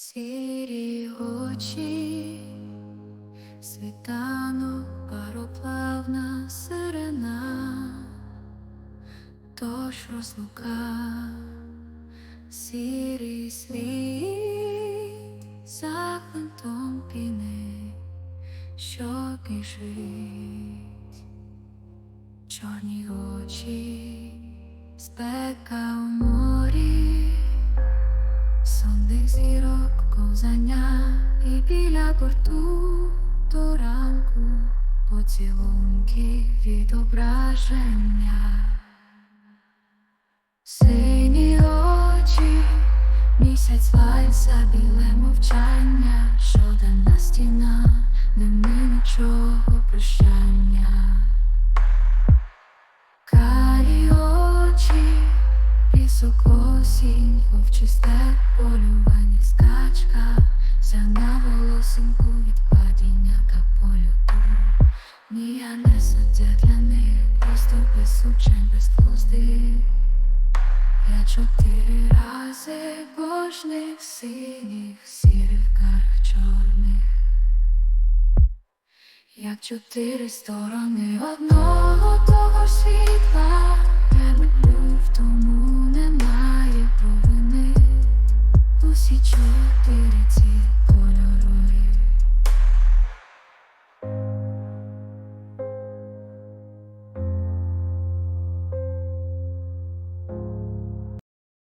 Сірі очі, світанок, пароплавна сирена, тож розлука, сірий світ за хвинтом піни, що біжить, чорні очі, спека морі. Сонних зірок ковзання і біля борту до ранку поцілунки відображення. Сині очі, місяць вальса, біле мовчання, жодна стіна, нема нічого прощання. Карі очі, пісок осінь, вовчисте не суддя для них, просто без учень, без хвостих. Я чотири рази божних синіх, сірих карах чорних. Як чотири сторони одного того світла,